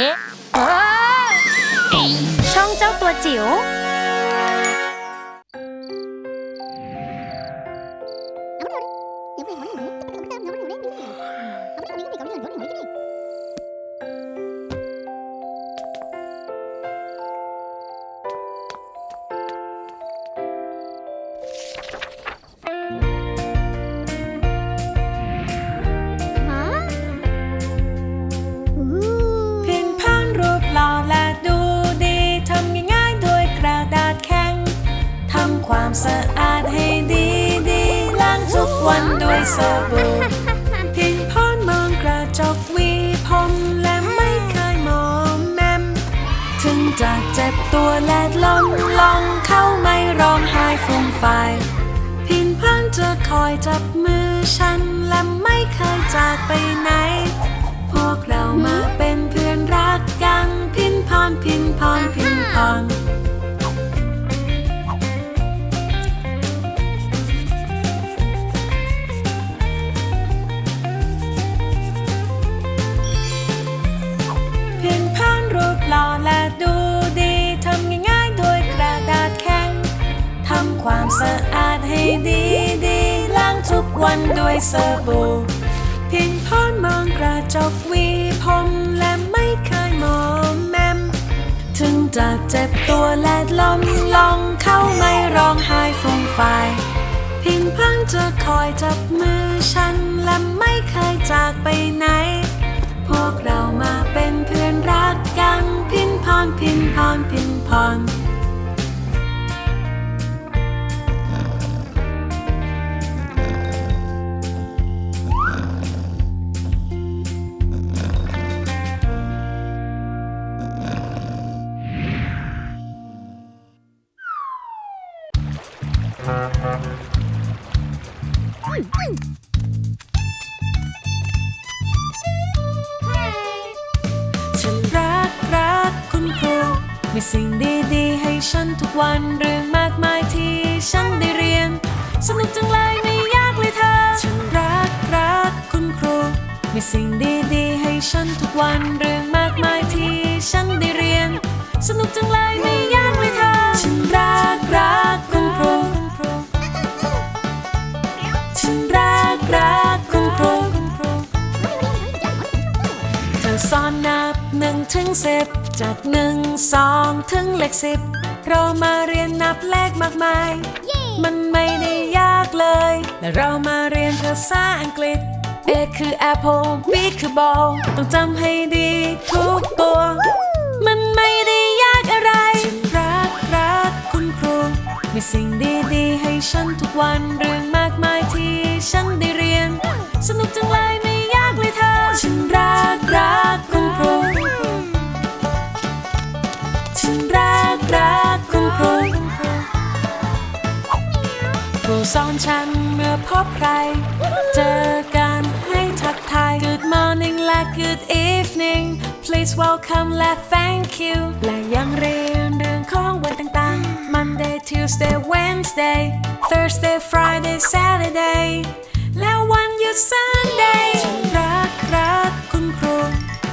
เอ๊ะเอ้อช่องเจ้าตัวจิ๋ว บตัวและล้มลองเข้าไม่ร้องไห้ฟูมฟายพินพันจะคอยจับมือฉันและไม่เคยจากไปไหน พวกเรามาเป็นเพื่อนรักกันพินพรพินพรพินพรเพียงพานรูปหล่อและดู ความสะอาดให้ดีดีล้างทุกวันด้วยสบู่เพียงพอนมองกระจกวีผมและไม่เคยมองแมม ถึงจะเจ็บตัวและล้มลองเข้าไม่ร้องไห้ฟูมฟายเพียงพิ่งจะคอยจับมือฉันและไม่เคยจากไปไหน พวกเรามาเป็นเพื่อนรักกัน พินพรพินพรพินพร วันเรื่องมากมายที่ฉันได้เรียน สนุกจังเลยไม่ยากเลยเธอ ฉันรักรักคุณครู มีสิ่งดีๆให้ฉันทุกวันเรื่องมากมายที่ฉันได้เรียน สนุกจังเลยไม่ยากเลยเธอ ฉันรักรักคุณครู ฉันรักรักคุณครู เธอสอนนับหนึ่งถึงสิบจากหนึ่งสองถึงเลขสิบ เรามาเรียนนับเลขมากมาย มันไม่ได้ยากเลย และเรามาเรียนภาษาอังกฤษ A คือ apple B คือ ball ต้องจำให้ดีทุกตัว มันไม่ได้ยากอะไร ฉันรักรักคุณครู มีสิ่งดีๆ ให้ฉันทุกวันเรื่องมากมายที่ฉันได้เรียน สนุกจังเลยไม่ยากเลยเธอ ฉันรักรักคุณครู สอนฉันเมื่อพบใคร เจอกันให้ทักทาย Good morning และ Good evening Please welcome และ thank you และยังเรียนเรื่องของวันต่างๆ Monday Tuesday Wednesday Thursday Friday Saturday และวันหยุด Sunday ฉันรักรักคุณครู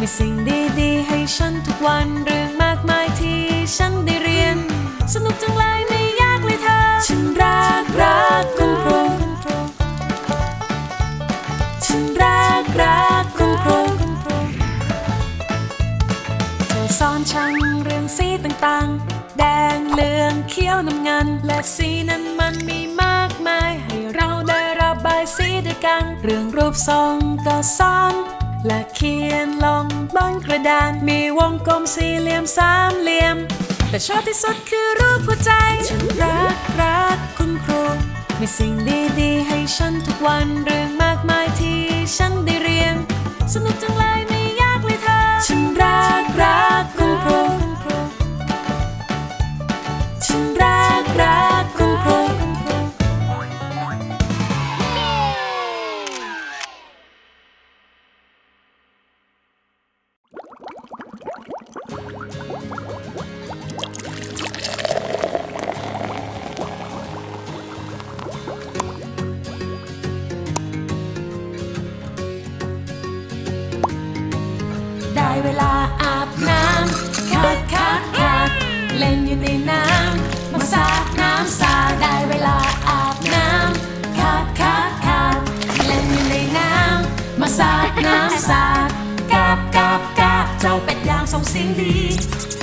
มีสิ่งดีๆ ให้ฉันทุกวันเรื่องมากมายที่ฉันได้เรียน สนุกจังเลยไม่ยากเลยเธอ ฉันรัก รักคุณครูฉันรักรักคุณครูเธอสอนฉันเรื่องสีต่างๆ แดงเหลืองเขียวน้ำเงิน และสีนั้นมันมีมากมาย ให้เราได้ระบายสีด้วยกัน เรื่องรูปทรงก็สอนและเขียนลงบนกระดาน มีวงกลมสี่เหลี่ยมสามเหลี่ยม แต่ชอบที่สุดคือรูปหัวใจ ฉันรักรัก มีสิ่งดีๆ ให้ฉันทุกวันเรื่องมากมายที่ฉันได้เรียน สนุกจังเลยไม่ยากเลยเธอ ฉันรักรักคุณครู จ้าเป็ดย่างส่งเสียงดี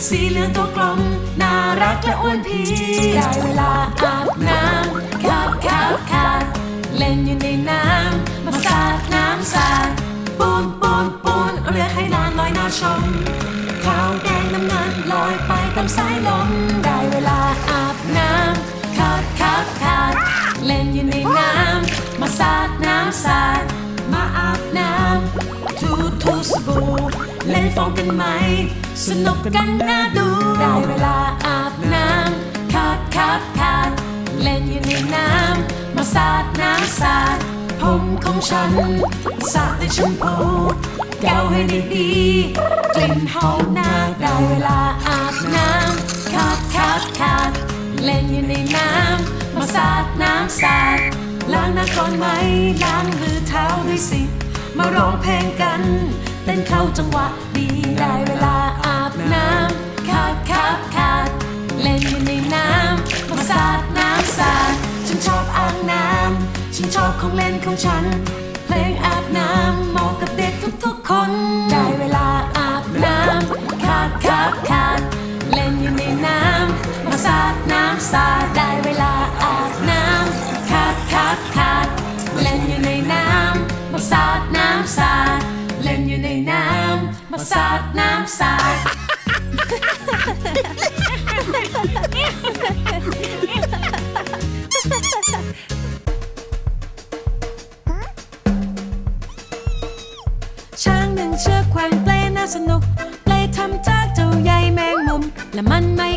สีเหลืองตัวกลม น่ารักและอ้วนพีได้เวลาอาบน้ำขาดขาดขาดเล่นอยู่ในน้ำ มาสาดน้ำสาดปูนปูนปูนเรือให้ลานลอยน่าชม ขาวแดงน้ำเงินลอยไปตามสายลม ได้เวลาอาบน้ำขาดขาดขาดเล่นอยู่ในน้ำ มาสาดน้ำสาดมาอาบน้ำทูทูสบู่ เล่นฟองกันไหม สนุกกันน่าดู ได้เวลาอาบน้ำขาดขาดขาดเล่นอยู่ในน้ำมาสาดน้ำสาด ผมของฉัน สาดด้วยแชมพูแก้วให้ดีๆกลิ่นหอมน่าได้เวลาอาบน้ำขาดขาดขาดเล่นอยู่ในน้ำมาสาดน้ำสาดล้างหน้าก่อนไหมล้างมือเท้าด้วยสิ มาร้องเพลงกัน เต้นเข้าจังหวะดีได้เวลาอาบน้ำคาดคาดคาดเล่นอยู่ในน้ำมาสาดน้ำสาดฉันชอบอ่างน้ำฉันชอบของเล่นของฉัน เพลงอาบน้ำเหมาะกับเด็กทุกๆคน ได้เวลาำสาดช้างหนึ่งเชือกแขวนเปลน่าสนุกเปลทำจากเจ้าใยแมงมุม และมันไม่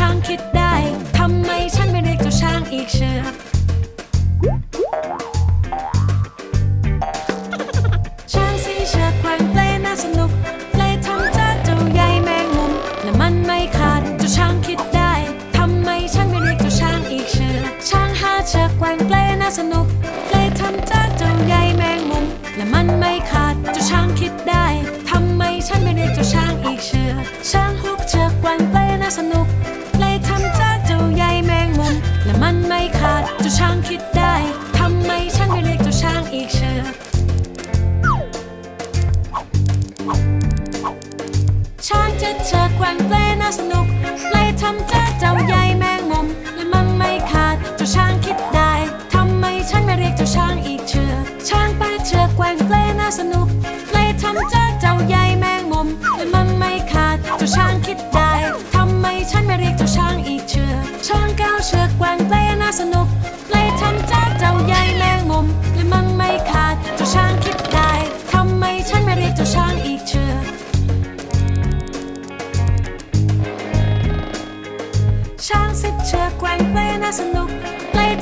ช้างคิดได้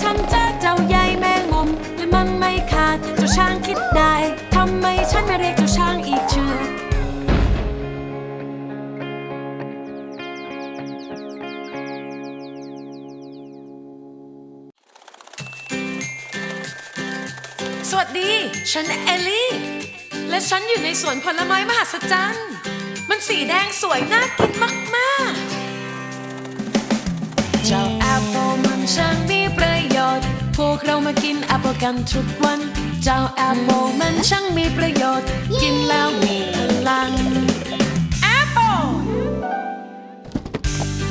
เปลทำจาเจ้าใยแมงมุมและมันไม่ขาดเจ้าช้างคิดได้ทำไมฉันไม่เรียกเจ้าช้างอีกเชือสวัสดี ฉันเอลลี่ และฉันอยู่ในสวนผลไม้มหัศจรรย์ มันสีแดงสวยน่ากินมาก ๆ เจ้าแอปเปิลมันช่างมี พวกเรามากินแอปเปิลกันทุกวัน เจ้าแอปเปิลมันช่างมีประโยชน์ กินแล้วมีพลังแอปเปิล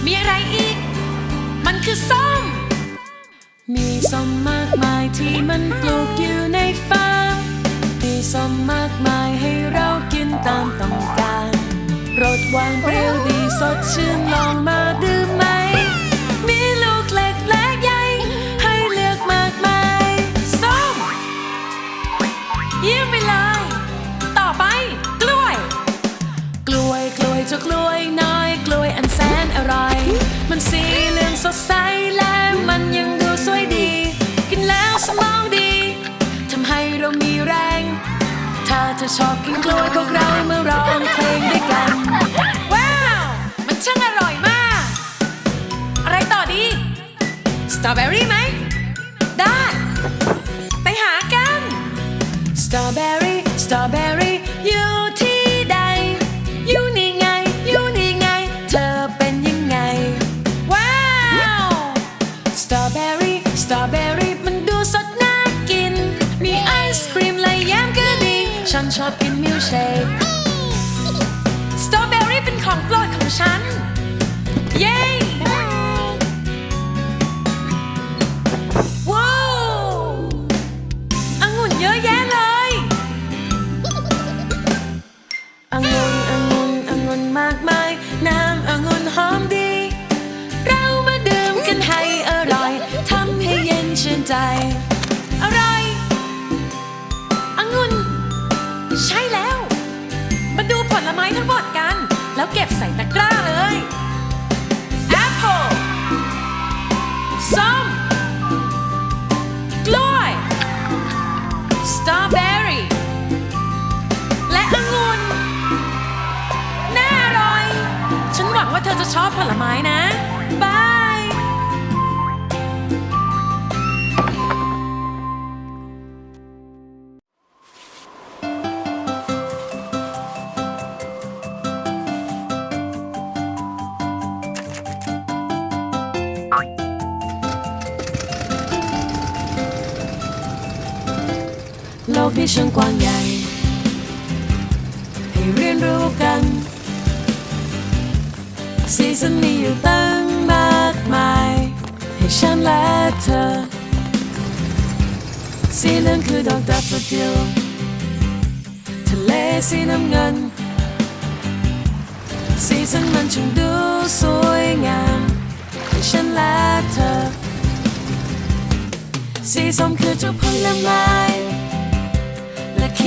มีอะไรอีก มันคือส้ม มีส้มมากมายที่มันปลูกอยู่ในฟาร์มมีส้มมากมายให้เรากินตามต้องการรสหวานเปรี้ยวดีสดชื่นลองมาดื่ม เจ้ากล้วยน้อยกล้วยอันแสนอร่อย มันสีเหลืองสดใสและมันยังดูสวยดี กินแล้วสมองดีทำให้เรามีแรง ถ้าเธอชอบกินกล้วยพวกเรามาร้องเพลงด้วยกัน ว้าว มันช่างอร่อยมาก อะไรต่อดี สตรอเบอรี่ไหม ได้ ไปหากัน สตรอเบอรี่ สตรอเบอรี่ โโลกนี้ช่างกว้างใหญ่ ให้เรียนรู้กันสีสันมีอยู่ตั้งมากมาย ให้ฉันและเธอ สีเหลืองคือดอกดัฟเฟอดิลทะเลสีน้ำเงิน สีสันมันช่างดูสวยงามให้ฉันและเธอ สีส้มคือเจ้าผลไม้และเ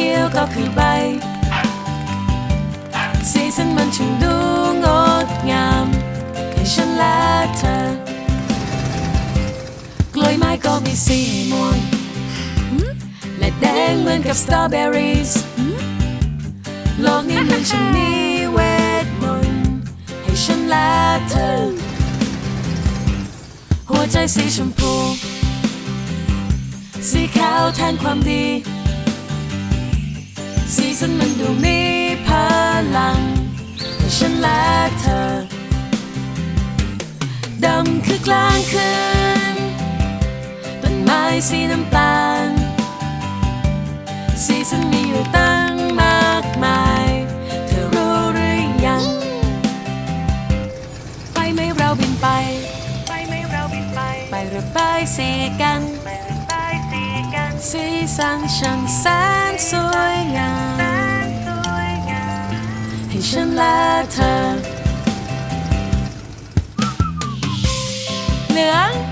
ขียวก็คือใบ สีสันมันช่างดูงดงามให้ฉันและเธอกล้วยไม้ก็มีสีม่วงและแดงเหมือนกับสตรอเบอรี่โลกนี้มันช่างมีเวทมนต์ให้ฉันและเธอ หัวใจสีชมพู สีขาวแทนความดี สีสันมันดูมีพลังฉันและเธอ ดำคือกลางคืนต้นไม้สีน้ำตาล สีสันมีอยู่ตั้งมากมาย เธอรู้หรือยัง ไปไหมเราบินไป ไปไหมเราบินไป ไประบายสีกัน สีสันช่างแสนสวยงามให้ฉันและเธอเหลืองเหลือง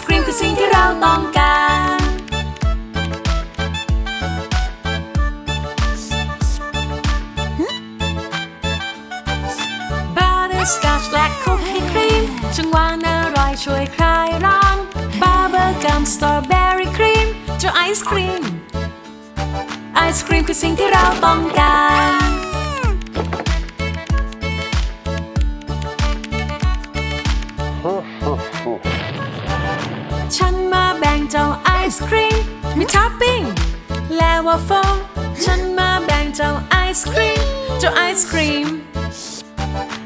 ศครีมคือสิ่งที่เราต้องการ บัตเตอร์สกอตและคุกกี้ครีมจังหวานอร่อยช่วยคลายร้อนบาร์เบอร์กัมสตรอเบอรี่ครีมเจ้าไอศครีม ไอศครีมคือสิ่งที่เราต้องการ มีท็อปปิ้งและวาฟเฟิลฉันมาแบ่งเจ้าไอศครีม เจ้าไอศครีม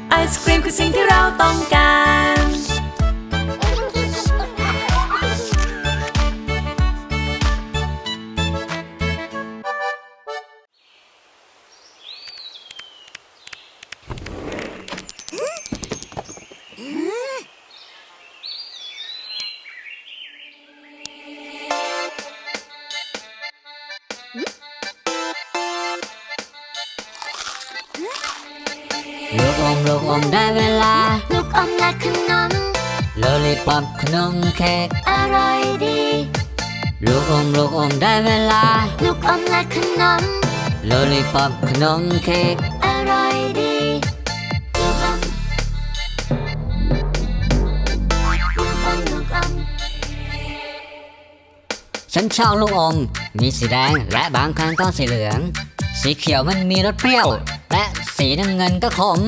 ไอศครีมคือสิ่งที่เราต้องการ กอมลูกอมได้เวลา ลูกอมและขนมโลลิปอปขนมเค้กอร่อยดี ลูกอมลูกอมได้เวลา ลูกอมและขนมโลลิปอปขนมเค้กอร่อยดีลูกอมลูกอมลูกอมฉันชอบลูกอม มีสีแดงและบางครั้งก็สีเหลือง สีเขียวมันมีรสเปรี้ยว และสีน้ำเงินก็ขม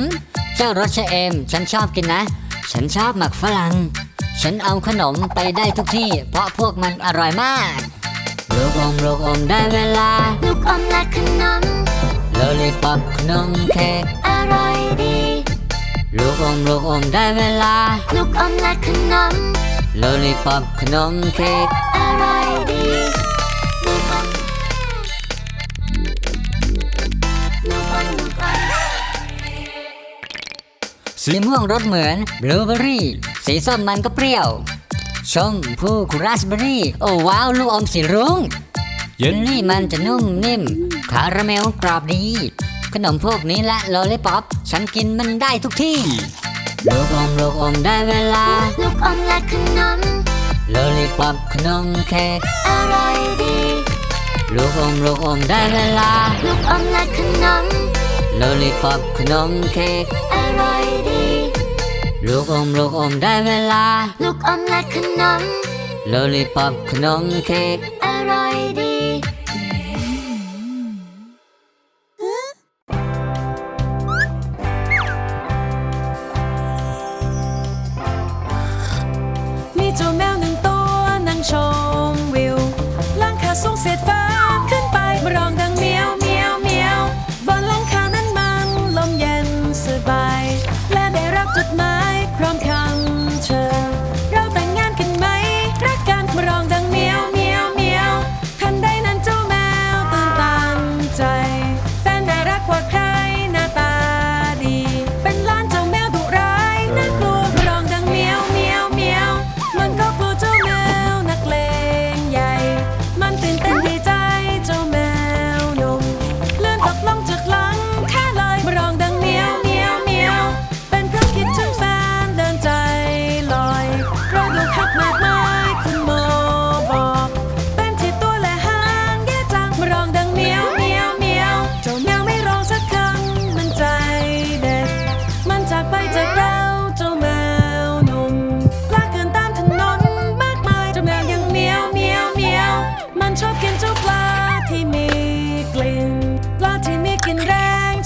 เจ้ารสชะเอม ฉันชอบกินนะ ฉันชอบหมักฝรั่ง ฉันเอาขนมไปได้ทุกที่ เพราะพวกมันอร่อยมาก ลูกอมลูกอมได้เวลา ลูกอมและขนมโลลิปอปขนมเค้กอร่อยดี ลูกอมลูกอมได้เวลา ลูกอมและขนมโลลิปอปขนมเค้กอร่อยดี สีม่วงรสเหมือนบลูเบอร์รี่ สีส้มมันก็เปรี้ยว ชมพูคุราสเบอร์รี่ โอ้ว้าวลูกอมสีรุ้งเยลลี่มันจะนุ่มนิ่ม คาราเมลกรอบดี ขนมพวกนี้และโลลิปอปฉันกินมันได้ทุกที่ ลูกอมลูกอมได้เวลา ลูกอมและขนม โลลิปอปขนมเค้กอร่อยดี ลูกอมลูกอมได้เวลา ลูกอมและขนม โลลิปอปขนมเค้กอร่อยดี ลูกอมลูกอมได้เวลา ลูกอมและขนม โลลิปอปขนมเค้กอร่อยดี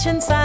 แ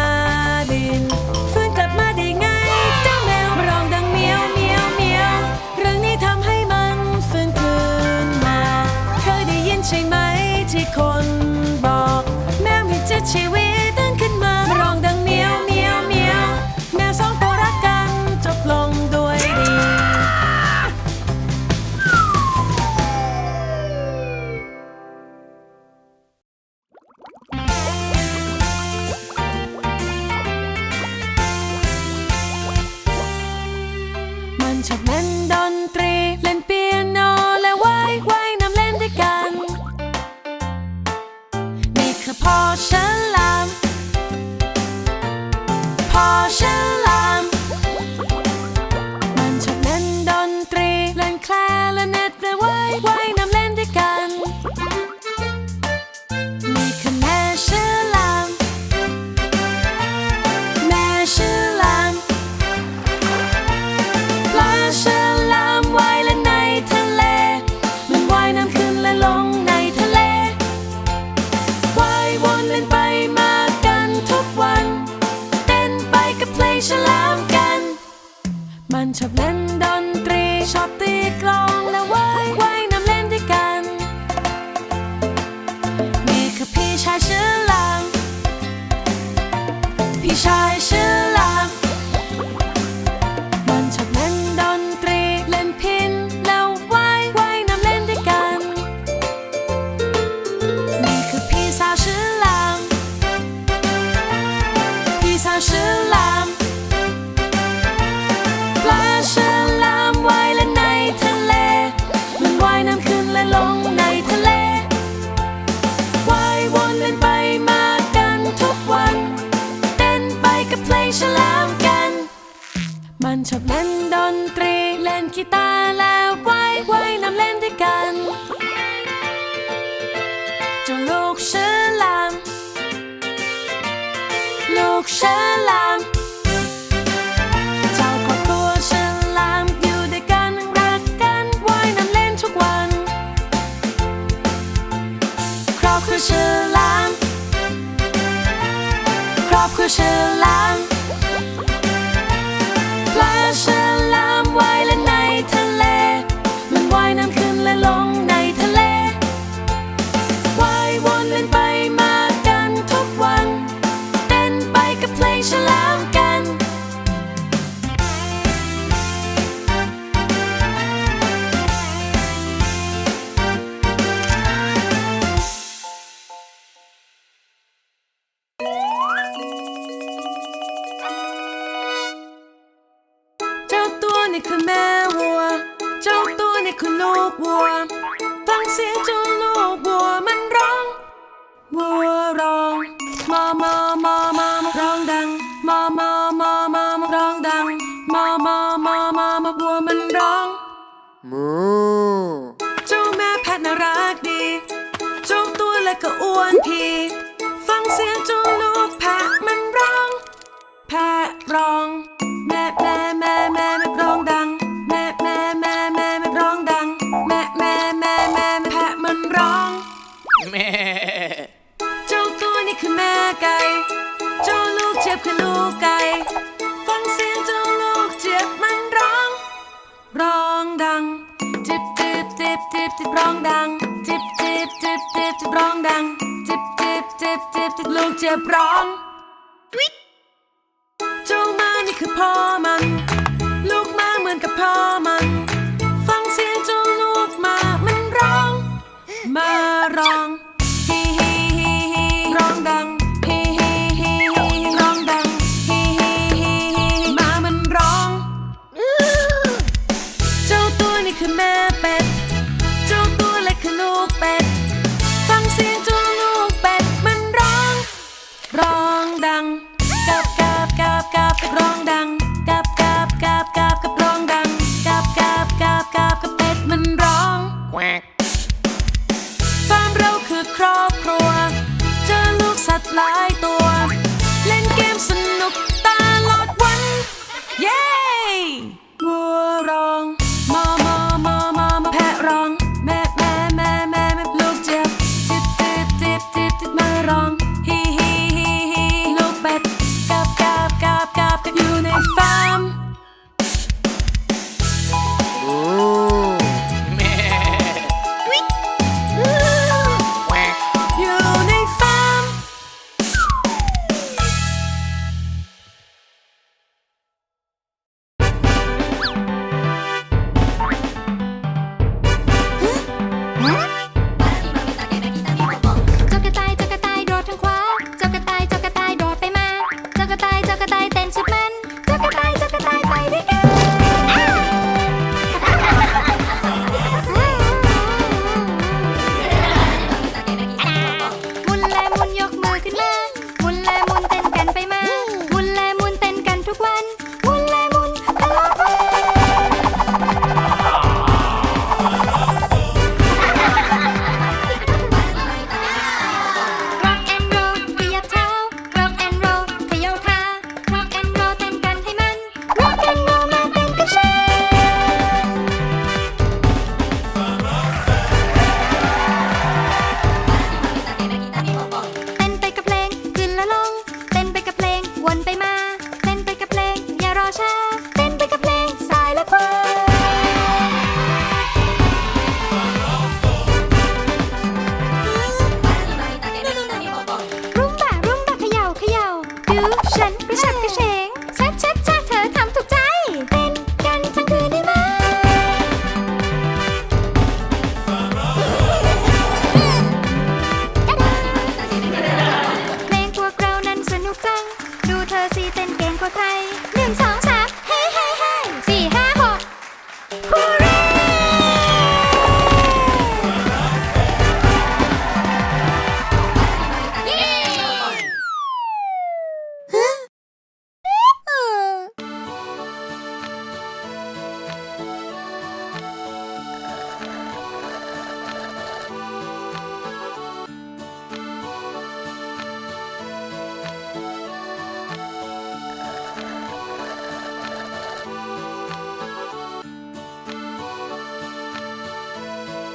จิบลูกเจ็บร้องเจ้าม